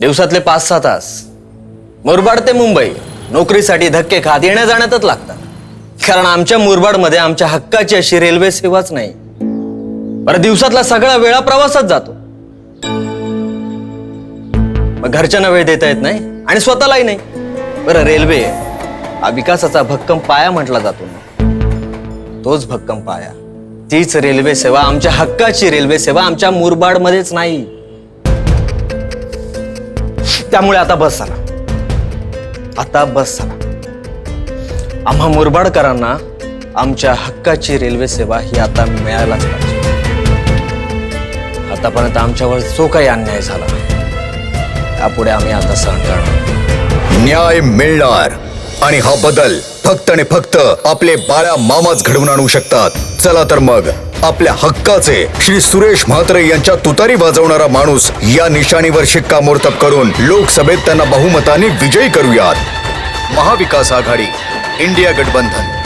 दिवसातले पाच सहा तास. मुरबाड ते मुंबई. नोकरीसाठी धक्के खात येण्या जाण्यातच लागतात. कारण आमच्या मुरबाडमध्ये आमच्या हक्काची अशी रेल्वे सेवाच नाही. बरं दिवसातला सगळा वेळा प्रवासात जातो. मग घरच्यांना वेळ देता येत नाही आणि स्वतःलाही नाही. बरं रेल्वे हा विकासाचा भक्कम पाया म्हटला जातो. ना तोच भक्कम पाया. तीच रेल्वे सेवा आमच्या हक्काची रेल्वे सेवा आमच्या मुरबाडमध्येच नाही. त्यामुळे आता बस झाला. आता बस झाला. आम्हा मुरबाडकरांना आमच्या हक्काची रेल्वे सेवा ही आता मिळायलाच पाहिजे. आतापर्यंत आमच्यावर जो काही अन्याय झाला त्यापुढे आम्ही आता सहन करणार न्याय मिळणार आणि हा बदल फक्त आणि फक्त आपले बाळा मामाच घडवून आणू शकतात. चला तर मग. आपल्या हक्काचे. श्री सुरेश म्हात्रे यांच्या तुतारी वाजवणारा माणूस या निशाणीवर शिक्कामोर्तब करून लोकसभेत त्यांना बहुमताने विजयी करूयात. महाविकास आघाडी इंडिया गठबंधन.